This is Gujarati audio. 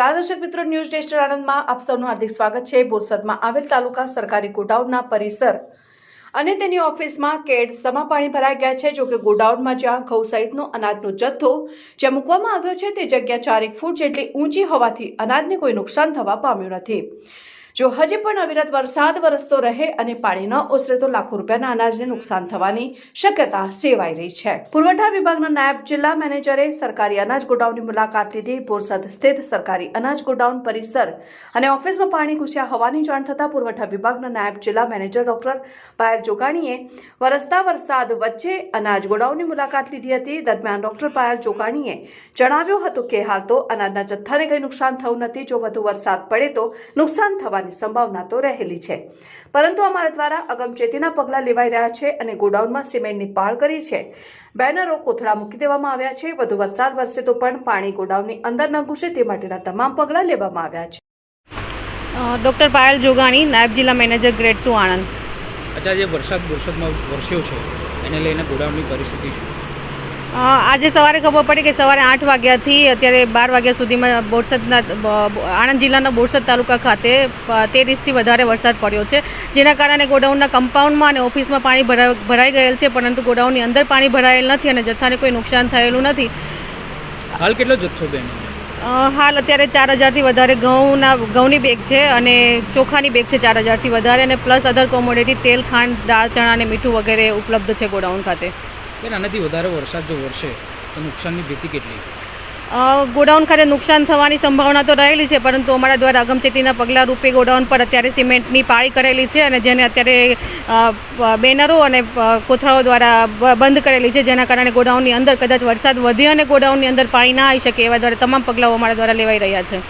નમસ્કાર દર્શક મિત્રો ન્યૂઝ નેશન આણંદમાં આપ સૌનું હાર્દિક સ્વાગત છે. બોરસદમાં આવેલ તાલુકા સરકારી ગોડાઉનના પરિસર અને તેની ઓફિસમાં કેડ સમા પાણી ભરાઈ ગયા છે. જોકે ગોડાઉનમાં જ્યાં ઘઉં સહિતનો અનાજનો જથ્થો જ્યાં મૂકવામાં આવ્યો છે, તે જગ્યા ચારેક ફૂટ જેટલી ઊંચી હોવાથી અનાજને કોઈ નુકસાન થવા પામ્યું નથી. જો હજી પણ અવિરત વરસાદ વરસતો રહે અને પાણી ન ઓસરે તો લાખો રૂપિયાના અનાજને નુકસાન થવાની શક્યતા સેવાઈ રહી છે. પુરવઠા વિભાગના નાયબ જિલ્લા મેનેજરે સરકારી અનાજ ગોડાઉનની મુલાકાત લીધી. બોરસદ સ્થિત સરકારી અનાજ ગોડાઉન પરિસર અને ઓફિસમાં પાણી ઘૂસ્યા હોવાની જાણ થતાં પુરવઠા વિભાગના નાયબ જિલ્લા મેનેજર ડોક્ટર પાયલ જોગાણીએ વરસતા વરસાદ વચ્ચે અનાજ ગોડાઉનની મુલાકાત લીધી હતી. દરમિયાન ડોક્ટર પાયલ જોગાણીએ જણાવ્યું હતું કે હાલ તો અનાજના જથ્થાને કંઈ નુકસાન થયું નથી. જો વધુ વરસાદ પડે તો નુકસાન થવાની સંભાવના તો રહેલી છે. પરંતુ અમારા દ્વારા અગમચેતીના પગલાં લેવાઈ રહ્યા છે અને ગોડાઉનમાં સિમેન્ટની પાળ કરી છે. બેનરો કોથળા મૂકી દેવામાં આવ્યા છે. વધુ વરસાદ વરસે તો પણ પાણી ગોડાઉનની અંદર ન ઘૂસે તે માટેના તમામ પગલાં લેવામાં આવ્યા છે. ડૉક્ટર પાયલ જોગાણી નાયબ જિલ્લા મેનેજર ગ્રેડ ટુ આણંદ. અચ્છા જે વરસાદ વરસાદમાં વરસ્યો છે એને લઈને ગોડાઉનની પરિસ્થિતિ શું? આજે સવારે ખબર પડી કે સવારે આઠ વાગ્યાથી અત્યારે બાર વાગ્યા સુધીમાં બોરસદના આણંદ જિલ્લાના બોરસદ તાલુકા ખાતે તેર ઇંચથી વધારે વરસાદ પડ્યો છે. જેના કારણે ગોડાઉનના કમ્પાઉન્ડમાં અને ઓફિસમાં પાણી ભરા ભરાઈ ગયેલ છે પરંતુ ગોડાઉનની અંદર પાણી ભરાયેલ નથી અને જથ્થાને કોઈ નુકસાન થયેલું નથી. હાલ કેટલો જથ્થો બેન? હાલ અત્યારે ચાર હજારથી વધારે ઘઉંના ઘઉંની બેગ છે અને ચોખાની બેગ છે ચાર હજારથી વધારે અને પ્લસ અધર કોમોડિટી તેલ ખાંડ દાળ ચણા અને મીઠું વગેરે ઉપલબ્ધ છે ગોડાઉન ખાતે. બેન, આનાથી વધારે વરસાદ જો વરસે, તો નુકસાનની ભીતિ કેટલી? ગોડાઉન ખાતે નુકસાન થવાની સંભાવના તો રહેલી છે, પરંતુ અમારા દ્વારા અગમચેતીના પગલાં રૂપે ગોડાઉન પર અત્યારે સિમેન્ટની પાળી કરેલી છે અને જેને અત્યારે બેનરો અને કોથળાઓ દ્વારા બંધ કરેલી છે, જેના કારણે ગોડાઉનની અંદર કદાચ વરસાદ વધે અને ગોડાઉનની અંદર પાણી ના આવી શકે એવા દ્વારા તમામ પગલાઓ અમારા દ્વારા લેવાઈ રહ્યા છે.